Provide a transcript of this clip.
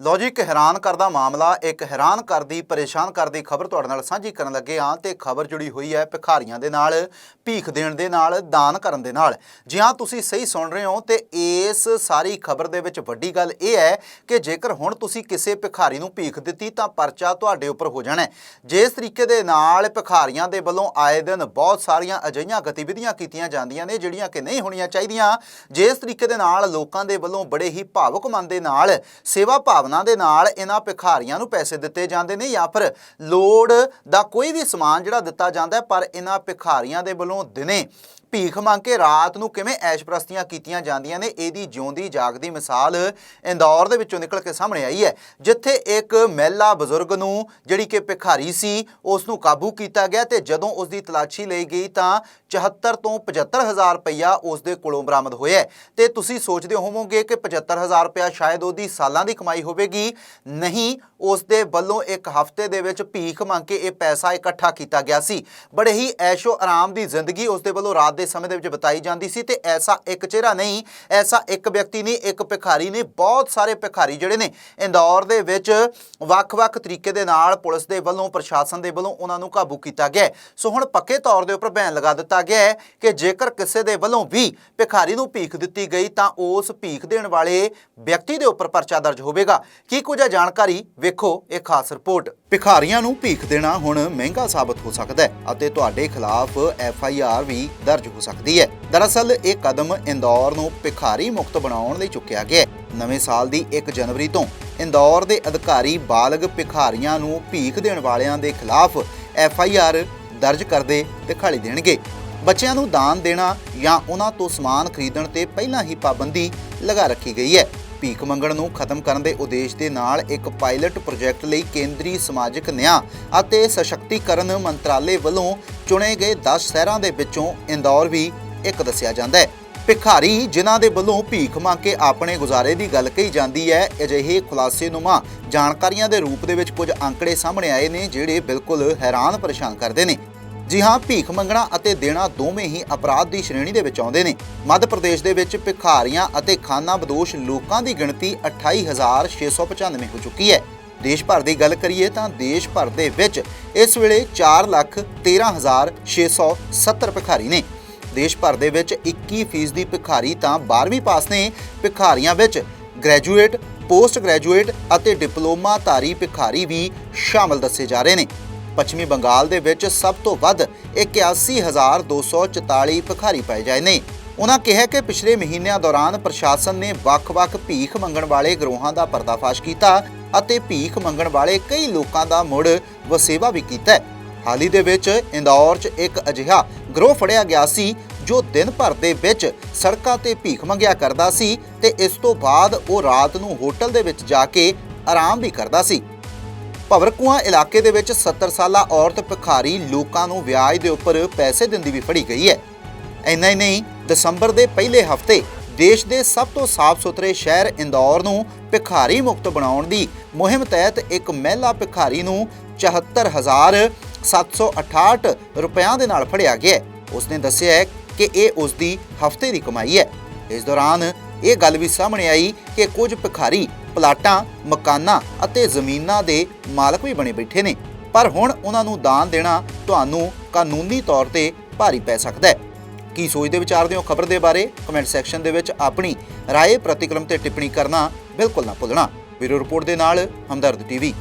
ਲੋ ਜੀ, ਇੱਕ ਹੈਰਾਨ ਕਰਦਾ ਮਾਮਲਾ, ਇੱਕ ਹੈਰਾਨ ਕਰਦੀ, ਪਰੇਸ਼ਾਨ ਕਰਦੀ ਖਬਰ ਤੁਹਾਡੇ ਨਾਲ ਸਾਂਝੀ ਕਰਨ ਲੱਗੇ ਹਾਂ ਤੇ ਖਬਰ ਜੁੜੀ ਹੋਈ ਹੈ ਭਿਖਾਰੀਆਂ ਦੇ ਨਾਲ, ਭੀਖ ਦੇਣ ਦੇ ਨਾਲ, ਦਾਨ ਕਰਨ ਦੇ ਨਾਲ। ਜੀ ਹਾਂ, ਤੁਸੀਂ ਸਹੀ ਸੁਣ ਰਹੇ ਹੋ ਤੇ ਇਸ ਸਾਰੀ ਖਬਰ ਦੇ ਵਿੱਚ ਵੱਡੀ ਗੱਲ ਇਹ ਹੈ ਕਿ ਜੇਕਰ ਹੁਣ ਤੁਸੀਂ ਕਿਸੇ ਭਿਖਾਰੀ ਨੂੰ ਭੀਖ ਦਿੱਤੀ ਤਾਂ ਪਰਚਾ ਤੁਹਾਡੇ ਉੱਪਰ ਹੋ ਜਾਣਾ ਜਿਸ ਤਰੀਕੇ ਦੇ ਨਾਲ ਭਿਖਾਰੀਆਂ ਦੇ ਵੱਲੋਂ ਆਏ ਦਿਨ ਬਹੁਤ ਸਾਰੀਆਂ ਅਜਿਹੀਆਂ ਗਤੀਵਿਧੀਆਂ ਕੀਤੀਆਂ ਜਾਂਦੀਆਂ ਨੇ ਜਿਹੜੀਆਂ ਕਿ ਨਹੀਂ ਹੋਣੀਆਂ ਚਾਹੀਦੀਆਂ। ਜਿਸ ਤਰੀਕੇ ਦੇ ਨਾਲ ਲੋਕਾਂ ਦੇ ਵੱਲੋਂ ਬੜੇ ਹੀ ਭਾਵੁਕ ਮਨ ਦੇ ਨਾਲ ਸੇਵਾ ਭਾਵ ਭਾਵਨਾ ਦੇ ਨਾਲ ਇਹਨਾਂ ਭਿਖਾਰੀਆਂ ਨੂੰ ਪੈਸੇ ਦਿੱਤੇ ਜਾਂਦੇ ਨੇ ਜਾਂ ਫਿਰ ਲੋੜ ਦਾ ਕੋਈ ਵੀ ਸਮਾਨ ਜਿਹੜਾ ਦਿੱਤਾ ਜਾਂਦਾ ਪਰ ਇਹਨਾਂ ਭਿਖਾਰੀਆਂ ਦੇ ਵੱਲੋਂ ਦਿਨੇ ਭੀਖ ਮੰਗ ਕੇ ਰਾਤ ਨੂੰ ਕਿਵੇਂ ਐਸ਼ਪ੍ਰਸਤੀਆਂ ਕੀਤੀਆਂ ਜਾਂਦੀਆਂ ਨੇ, ਇਹਦੀ ਜਿਉਂਦੀ ਜਾਗਦੀ ਮਿਸਾਲ ਇੰਦੌਰ ਦੇ ਵਿੱਚੋਂ ਨਿਕਲ ਕੇ ਸਾਹਮਣੇ ਆਈ ਹੈ, ਜਿੱਥੇ ਇੱਕ ਮਹਿਲਾ ਬਜ਼ੁਰਗ ਨੂੰ ਜਿਹੜੀ ਕਿ ਭਿਖਾਰੀ ਸੀ ਉਸ ਨੂੰ ਕਾਬੂ ਕੀਤਾ ਗਿਆ ਤੇ ਜਦੋਂ ਉਸ ਦੀ ਤਲਾਸ਼ੀ ਲਈ ਗਈ ਤਾਂ 74 ਤੋਂ 75000 ਰੁਪਇਆ ਉਸ ਦੇ ਕੋਲੋਂ ਬਰਾਮਦ ਹੋਇਆ ਹੈ। ਤੇ ਤੁਸੀਂ ਸੋਚਦੇ ਹੋਵੋਗੇ ਕਿ 75000 ਰੁਪਇਆ ਸ਼ਾਇਦ ਉਹਦੀ ਸਾਲਾਂ ਦੀ ਕਮਾਈ ਹੋਵੇਗੀ। ਨਹੀਂ ਉਸ ਦੇ ਵੱਲੋਂ ਇੱਕ ਹਫ਼ਤੇ ਦੇ ਵਿੱਚ ਭੀਖ ਮੰਗ ਕੇ ਇਹ ਪੈਸਾ ਇਕੱਠਾ ਕੀਤਾ ਗਿਆ ਸੀ। ਬੜੇ ਹੀ ਐਸ਼ੋ ਆਰਾਮ ਦੀ ਜ਼ਿੰਦਗੀ ਉਸ ਦੇ ਵੱਲੋਂ ਰਾਤ ਦੇ ਸਮੇਂ ਦੇ ਵਿੱਚ ਬਿਤਾਈ ਜਾਂਦੀ ਸੀ ਤੇ ਐਸਾ ਇੱਕ ਚਿਹਰਾ ਨਹੀਂ, ਐਸਾ ਇੱਕ ਵਿਅਕਤੀ ਨਹੀਂ, ਇੱਕ ਭਿਖਾਰੀ ਨੇ ਬਹੁਤ ਸਾਰੇ ਭਿਖਾਰੀ ਜਿਹੜੇ ਨੇ ਇੰਦੌਰ ਦੇ ਵਿੱਚ ਵੱਖ-ਵੱਖ ਤਰੀਕੇ ਦੇ ਨਾਲ ਪੁਲਿਸ ਦੇ ਵੱਲੋਂ, ਪ੍ਰਸ਼ਾਸਨ ਦੇ ਵੱਲੋਂ ਉਹਨਾਂ ਨੂੰ ਕਾਬੂ ਕੀਤਾ ਗਿਆ ਸੋ ਹੁਣ ਪੱਕੇ ਤੌਰ ਦੇ ਉੱਪਰ ਬੈਨ ਲਗਾ ਦਿੱਤਾ ਗਿਆ ਹੈ ਕਿ ਜੇਕਰ ਕਿਸੇ ਦੇ ਵੱਲੋਂ ਵੀ ਭਿਖਾਰੀ ਨੂੰ ਭੀਖ ਦਿੱਤੀ ਗਈ ਤਾਂ ਉਸ ਭੀਖ ਦੇਣ ਵਾਲੇ ਵਿਅਕਤੀ ਦੇ ਉੱਪਰ ਪਰਚਾ ਦਰਜ ਹੋਵੇਗਾ। ਕੀ ਕੁਝ ਹੈ ਜਾਣਕਾਰੀ? ਵੇਖੋ ਇਹ ਖਾਸ ਰਿਪੋਰਟ। ਭਿਖਾਰੀਆਂ ਨੂੰ ਭੀਖ ਦੇਣਾ ਹੁਣ ਮਹਿੰਗਾ ਸਾਬਤ ਹੋ ਸਕਦਾ ਹੈ ਅਤੇ ਤੁਹਾਡੇ ਖਿਲਾਫ ਐਫ ਆਈ ਆਰ ਵੀ ਦਰਜ ਹੋ ਸਕਦੀ ਹੈ। ਦਰਅਸਲ, ਇਹ ਕਦਮ ਇੰਦੌਰ ਨੂੰ ਭਿਖਾਰੀ ਮੁਕਤ ਬਣਾਉਣ ਲਈ ਚੁੱਕਿਆ ਗਿਆ ਹੈ। ਨਵੇਂ ਸਾਲ ਦੀ 1 ਜਨਵਰੀ ਤੋਂ ਇੰਦੌਰ ਦੇ ਅਧਿਕਾਰੀ ਬਾਲਗ ਭਿਖਾਰੀਆਂ ਨੂੰ ਭੀਖ ਦੇਣ ਵਾਲਿਆਂ ਦੇ ਖਿਲਾਫ ਐਫ ਆਈ ਆਰ ਦਰਜ ਕਰਦੇ ਤੇ ਖਾਲੀ ਦੇਣਗੇ। ਬੱਚਿਆਂ ਨੂੰ ਦਾਨ ਦੇਣਾ ਜਾਂ ਉਹਨਾਂ ਤੋਂ ਸਮਾਨ ਖਰੀਦਣ ਤੇ ਪਹਿਲਾਂ ਹੀ ਪਾਬੰਦੀ ਲਗਾ ਰੱਖੀ ਗਈ ਹੈ। ਭੀਖ ਮੰਗਣ ਨੂੰ ਖਤਮ ਕਰਨ ਦੇ ਉਦੇਸ਼ ਦੇ ਨਾਲ ਇੱਕ ਪਾਇਲਟ ਪ੍ਰੋਜੈਕਟ ਲਈ ਕੇਂਦਰੀ ਸਮਾਜਿਕ ਨਿਆਂ ਅਤੇ ਸਸ਼ਕਤੀਕਰਨ ਮੰਤਰਾਲੇ ਵੱਲੋਂ ਚੁਣੇ ਗਏ 10 ਸ਼ਹਿਰਾਂ ਦੇ ਵਿੱਚੋਂ ਇੰਦੌਰ ਵੀ ਇੱਕ ਦੱਸਿਆ ਜਾਂਦਾ ਹੈ। ਭਿਖਾਰੀ, ਜਿਨ੍ਹਾਂ ਦੇ ਵੱਲੋਂ ਭੀਖ ਮੰਗ ਕੇ ਆਪਣੇ ਗੁਜ਼ਾਰੇ ਦੀ ਗੱਲ ਕਹੀ ਜਾਂਦੀ ਹੈ, ਅਜਿਹੇ ਖੁਲਾਸੇਨੁਮਾ ਜਾਣਕਾਰੀਆਂ ਦੇ ਰੂਪ ਦੇ ਵਿੱਚ ਕੁਝ ਅੰਕੜੇ ਸਾਹਮਣੇ ਆਏ ਨੇ, ਜਿਹੜੇ ਬਿਲਕੁਲ ਹੈਰਾਨ ਪਰੇਸ਼ਾਨ ਕਰਦੇ ਨੇ। ਜੀ ਹਾਂ, ਭੀਖ ਮੰਗਣਾ ਅਤੇ ਦੇਣਾ ਦੋਵੇਂ ਹੀ ਅਪਰਾਧ ਦੀ ਸ਼੍ਰੇਣੀ ਦੇ ਵਿੱਚ ਆਉਂਦੇ ਨੇ। ਮੱਧ ਪ੍ਰਦੇਸ਼ ਦੇ ਵਿੱਚ ਭਿਖਾਰੀਆਂ ਅਤੇ ਖਾਨਾ ਬਦੋਸ਼ ਲੋਕਾਂ ਦੀ ਗਿਣਤੀ 28695 ਹੋ ਚੁੱਕੀ ਹੈ। ਦੇਸ਼ ਭਰ ਦੀ ਗੱਲ ਕਰੀਏ ਤਾਂ ਦੇਸ਼ ਭਰ ਦੇ ਵਿੱਚ ਇਸ ਵੇਲੇ 413670 ਭਿਖਾਰੀ ਨੇ। ਦੇਸ਼ ਭਰ ਦੇ ਵਿੱਚ 21% ਦੀ ਭਿਖਾਰੀ ਤਾਂ 12ਵੀਂ ਪਾਸ ਨੇ। ਭਿਖਾਰੀਆਂ ਵਿੱਚ ਗ੍ਰੈਜੂਏਟ, ਪੋਸਟ ਗ੍ਰੈਜੂਏਟ ਅਤੇ ਡਿਪਲੋਮਾਧਾਰੀ ਭਿਖਾਰੀ ਵੀ ਸ਼ਾਮਲ ਦੱਸੇ ਜਾ ਰਹੇ ਨੇ। ਪੱਛਮੀ ਬੰਗਾਲ ਦੇ ਵਿੱਚ ਸਭ ਤੋਂ ਵੱਧ 81244 ਭਿਖਾਰੀ ਪਾਏ ਜਾਏ ਨੇ ਉਹਨਾਂ ਕਿਹਾ ਕਿ ਪਿਛਲੇ ਮਹੀਨਿਆਂ ਦੌਰਾਨ ਪ੍ਰਸ਼ਾਸਨ ਨੇ ਵੱਖ-ਵੱਖ ਭੀਖ ਮੰਗਣ ਵਾਲੇ ਗਰੋਹਾਂ ਦਾ ਪਰਦਾਫਾਸ਼ ਕੀਤਾ ਅਤੇ ਭੀਖ ਮੰਗਣ ਵਾਲੇ ਕਈ ਲੋਕਾਂ ਦਾ ਮੁੜ ਵਸੇਵਾ ਵੀ ਕੀਤਾ ਹੈ। ਹਾਲ ਹੀ ਦੇ ਵਿੱਚ ਇੰਦੌਰ 'ਚ ਇੱਕ ਅਜਿਹਾ ਗਰੋਹ ਫੜਿਆ ਗਿਆ ਸੀ ਜੋ ਦਿਨ ਭਰ ਦੇ ਵਿੱਚ ਸੜਕਾਂ ਤੇ ਭੀਖ ਮੰਗਿਆ ਕਰਦਾ ਸੀ ਤੇ ਇਸ ਤੋਂ ਬਾਅਦ ਉਹ ਰਾਤ ਨੂੰ ਹੋਟਲ ਦੇ ਵਿੱਚ ਜਾ ਕੇ ਆਰਾਮ ਵੀ ਕਰਦਾ ਸੀ ਭਵਰਕੂਆ ਇਲਾਕੇ ਦੇ ਵਿੱਚ 70 ਸਾਲਾ ਔਰਤ ਭਿਖਾਰੀ ਲੋਕਾਂ ਨੂੰ ਵਿਆਜ ਦੇ ਉੱਪਰ ਪੈਸੇ ਦਿੰਦੀ ਵੀ ਫੜੀ ਗਈ ਹੈ। ਇੰਨਾ ਹੀ ਨਹੀਂ, ਦਸੰਬਰ ਦੇ ਪਹਿਲੇ ਹਫ਼ਤੇ ਦੇਸ਼ ਦੇ ਸਭ ਤੋਂ ਸਾਫ਼ ਸੁਥਰੇ ਸ਼ਹਿਰ ਇੰਦੌਰ ਨੂੰ ਭਿਖਾਰੀ ਮੁਕਤ ਬਣਾਉਣ ਦੀ ਮੁਹਿੰਮ ਤਹਿਤ ਇੱਕ ਮਹਿਲਾ ਭਿਖਾਰੀ ਨੂੰ 74768 ਰੁਪਿਆਂ ਦੇ ਨਾਲ ਫੜਿਆ ਗਿਆ ਉਸਨੇ ਦੱਸਿਆ ਹੈ ਕਿ ਇਹ ਉਸ ਦੀ ਹਫ਼ਤੇ ਦੀ ਕਮਾਈ ਹੈ। ਇਸ ਦੌਰਾਨ ਇਹ ਗੱਲ ਵੀ ਸਾਹਮਣੇ ਆਈ ਕਿ ਕੁਝ ਭਿਖਾਰੀ ਪਲਾਟਾਂ, ਮਕਾਨਾਂ ਅਤੇ ਜ਼ਮੀਨਾਂ ਦੇ ਮਾਲਕ ਵੀ ਬਣੇ ਬੈਠੇ ਨੇ। ਪਰ ਹੁਣ ਉਹਨਾਂ ਨੂੰ ਦਾਨ ਦੇਣਾ ਤੁਹਾਨੂੰ ਕਾਨੂੰਨੀ ਤੌਰ ਤੇ ਭਾਰੀ ਪੈ ਸਕਦਾ ਹੈ। ਕੀ ਸੋਚਦੇ ਵਿਚਾਰਦੇ ਹੋ ਖਬਰ ਦੇ ਬਾਰੇ? ਕਮੈਂਟ ਸੈਕਸ਼ਨ ਦੇ ਵਿੱਚ ਆਪਣੀ ਰਾਏ, ਪ੍ਰਤੀਕਰਮ ਤੇ ਟਿੱਪਣੀ ਕਰਨਾ ਬਿਲਕੁਲ ਨਾ ਭੁੱਲਣਾ। ਵੀਡੀਓ ਰਿਪੋਰਟ ਦੇ ਨਾਲ ਹਮਦਰਦ ਟੀਵੀ।